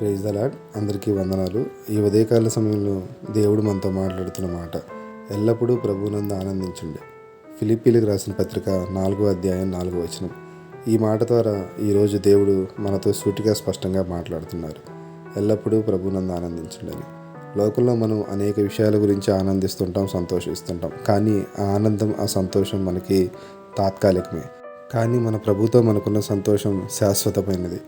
Praise the lord అందరికీ వందనాలు. ఈ ఉదయకాల సమయంలో దేవుడు మనతో మాట్లాడుతున్న మాట ఎల్లప్పుడూ ప్రభునందు ఆనందించండి. ఫిలిప్పీలకు రాసిన పత్రిక నాలుగో అధ్యాయం నాలుగో వచనం. ఈ మాట ద్వారా ఈరోజు దేవుడు మనతో సూటిగా స్పష్టంగా మాట్లాడుతున్నారు. ఎల్లప్పుడూ ప్రభునందు ఆనందించండి అని. లోకంలో మనం అనేక విషయాల గురించి ఆనందిస్తుంటాం సంతోషిస్తుంటాం. కానీ ఆ ఆనందం ఆ సంతోషం మనకి తాత్కాలికమే. కానీ మన ప్రభుతో మనకున్న సంతోషం శాశ్వతమైనది.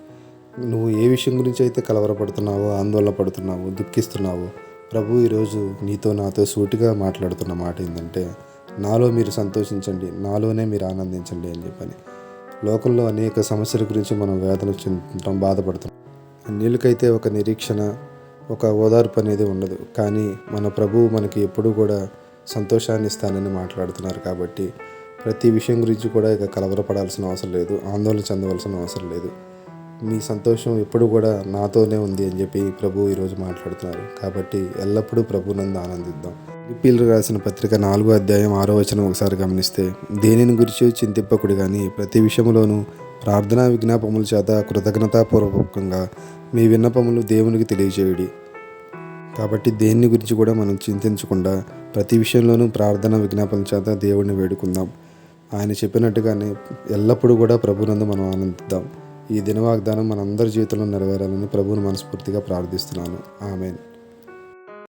నువ్వు ఏ విషయం గురించి అయితే కలవరపడుతున్నావో ఆందోళన పడుతున్నావో దుఃఖిస్తున్నావో ప్రభు ఈరోజు నీతో నాతో సూటిగా మాట్లాడుతున్న మాట ఏంటంటే నాలో మీరు సంతోషించండి నాలోనే మీరు ఆనందించండి అని చెప్పని. లోకంలో అనేక సమస్యల గురించి మనం వేదన చెందుతుంటాం బాధపడుతున్నాం. అన్నిలకైతే ఒక నిరీక్షణ ఒక ఓదార్పు అనేది ఉండదు. కానీ మన ప్రభువు మనకి ఎప్పుడూ కూడా సంతోషాన్ని ఇస్తానని మాట్లాడుతున్నారు కాబట్టి ప్రతి విషయం గురించి కూడా ఇక కలవరపడాల్సిన అవసరం లేదు ఆందోళన చెందవలసిన అవసరం లేదు. మీ సంతోషం ఎప్పుడు కూడా నాతోనే ఉంది అని చెప్పి ప్రభు ఈరోజు మాట్లాడుతున్నారు. కాబట్టి ఎల్లప్పుడూ ప్రభునందు ఆనందిద్దాం. ఫిలిప్పీలు రాసిన పత్రిక నాలుగో అధ్యాయం ఆరో వచనం ఒకసారి గమనిస్తే దేనిని గురించి చింతింపకుడు కానీ ప్రతి విషయంలోనూ ప్రార్థనా విజ్ఞాపముల చేత కృతజ్ఞతాపూర్వకంగా మీ విన్నపములు దేవునికి తెలియజేయుడి. కాబట్టి దేన్ని గురించి కూడా మనం చింతించకుండా ప్రతి విషయంలోనూ ప్రార్థన విజ్ఞాపన చేత దేవుడిని వేడుకుందాం. ఆయన చెప్పినట్టుగానే ఎల్లప్పుడూ కూడా ప్రభునందు మనం ఆనందిద్దాం. ఈ దిన వాగ్దానం మనందరి జీవితంలో నెరవేరాలని ప్రభువును మనస్ఫూర్తిగా ప్రార్థిస్తున్నాను. ఆమెన్.